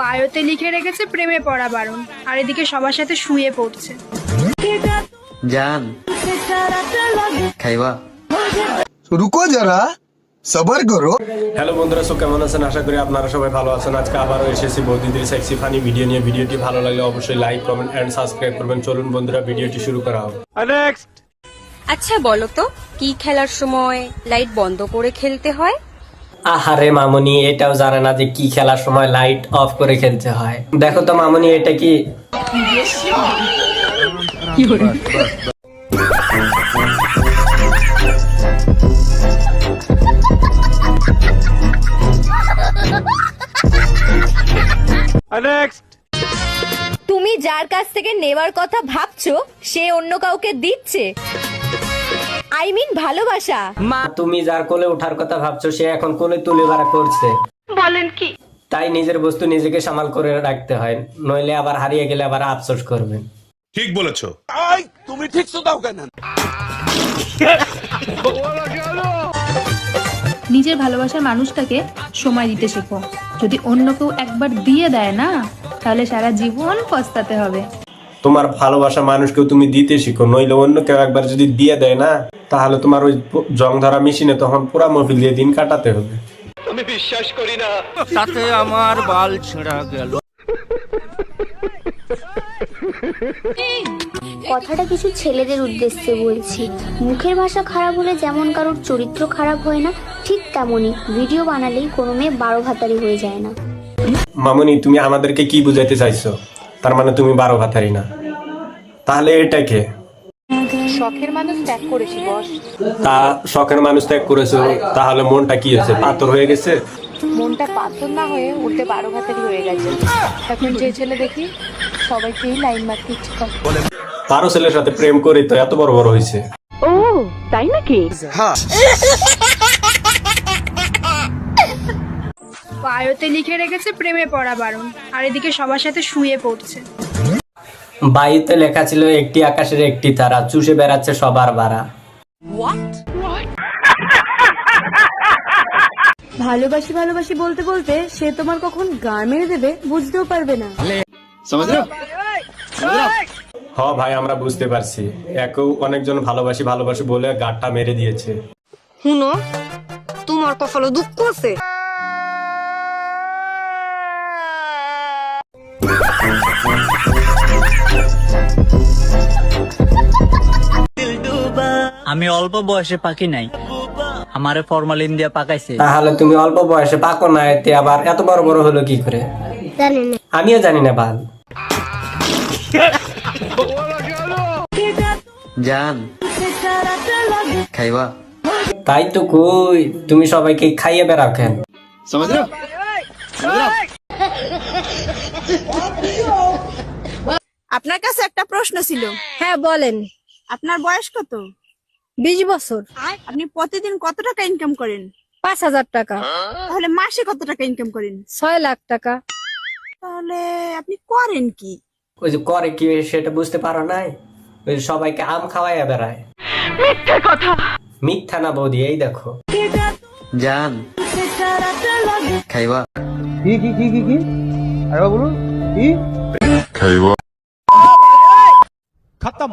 বায়োতে লিখে রেখেছে প্রেমে পড়া বারণ। আর এদিকে সবার সাথে শুয়ে পড়ছে। জান। খাইবা? রুকো যারা সবার করো। হ্যালো বন্ধুরা সব কেমন আছেন? আশা করি আপনারা সবাই ভালো আছেন। আজকে আবারও এসেছি বৌদিদের সেক্সি ফানি ভিডিও নিয়ে। ভিডিওটি ভালো লাগলে অবশ্যই লাইক কমেন্ট এন্ড সাবস্ক্রাইব করবেন। চলুন বন্ধুরা ভিডিওটি শুরু করা হোক। আচ্ছা বলো তো কি খেলার সময় লাইট বন্ধ করে খেলতে হয়? আহারে মামুনি এটাও জানে না যে কি খেলার সময় লাইট অফ করে খেলতে হয়। দেখো তো মামুনি এটা কি? তুমি যার কাছ থেকে নেওয়ার কথা ভাবছ সে অন্য কাউকে দিচ্ছে। আই মিন ভালোবাসা। মা তুমি যার কোলে ওঠার কথা ভাবছ সে এখন কোলে তুলে বাড়া করছে। বলেন কি? তাই নিজের বস্তু নিজেকে সামাল করে রাখতে হয় নইলে আবার হারিয়ে গেলে আবার আফসোস করবেন ঠিক বলেছ। আই তুমি ঠিক দাও কেন? নিজের ভালোবাসার মানুষটাকে সময় দিতে শেখো। যদি অন্য কেউ একবার দিয়ে দেয় না তাহলে সারা জীবন পস্তাতে হবে। তোমার ভালোবাসা মানুষকেও তুমি দিতে শিখো নইলে অন্য কেউ একবার যদি দিয়ে দেয় না। তাহলে তোমার ওই জং ধরা মেশিনে তখন পুরা মফিল দিয়ে দিন কাটাতে হবে। আমি বিশ্বাস করি না। তাতে আমার বাল ছেঁড়া গেল। কথাটা কিছু ছেলেদের উদ্দেশ্যে বলছি। মুখের ভাষা খারাপ হলে যেমন কারোর চরিত্র খারাপ হয় না ঠিক তেমনই ভিডিও বানালেই কোনো মেয়ে বারো ভাতারি হয়ে যায় না। মামুনি তুমি আমাদেরকে কি বুঝাইতে চাইছো? তার মানে তুমি বারো ভাতারি না। তাহলে এটাকে শখের মানুষ ত্যাগ করেছি বস। তা শখের মানুষ ত্যাগ করেছ তাহলে মনটা কি হয়েছে? পাথর হয়ে গেছে? মনটা পাথর না হয়ে উল্টে বারো ভাতারি হয়ে গেছে। এখন যে ছেলে দেখি সবাইকেই লাইন মারতে ইচ্ছে করে। তারও ছেলের সাথে প্রেম করে তো এত বড় বড় হয়েছে। ও তাই নাকি? বায়োতে লিখে রেখেছে প্রেমে পড়া বারণ। আর এদিকে সবার সাথে শুয়ে পড়ছে। বায়ুতে লেখা ছিল একটি আকাশের একটি তারা চুষে বেড়াচ্ছে সবার বাড়া। ভালোবাসি ভালোবাসি বলতে বলতে সে তোমার কখন গা মেরে দেবে বুঝতেও পারবে না। হ ভাই আমরা বুঝতে পারছি। একেও অনেকজন ভালোবাসি ভালোবাসি বলে গাটটা মেরে দিয়েছে। হুনো তোমার কপালে দুঃখ আছে? আমি অল্প বয়সে পাকি নাই। আমারে ফরমালিন দিয়ে পাকাইছে। তাহলে তুমি অল্প বয়সে পাকো না এতে আবার এত বড় বড় হলো কি করে? আমিও জানি না ভালো জান খাইবা? তাই তো কই তুমি সবাইকে খাইয়ে বেড়াও কেন? আপনার কাছে একটা প্রশ্ন ছিল। হ্যাঁ বলেন। আপনার বয়স কত? বিশ বছর। আপনি প্রতিদিন কত টাকা ইনকাম করেন? পাঁচ হাজার টাকা। তাহলে মাসে কত টাকা ইনকাম করেন? ছয় লাখ টাকা। তাহলে আপনি করেন কি? ওই যে করে কি সেটা বুঝতে পারো নাই? ওই সবাইকে আম খাওয়াই বেড়ায়। মিথ্যা কথা। মিথ্যা না বৌদি এই দেখো। জান। খাইবা? কি কি কি কি কি? আরে বলুন কি? খাইবা? খতম।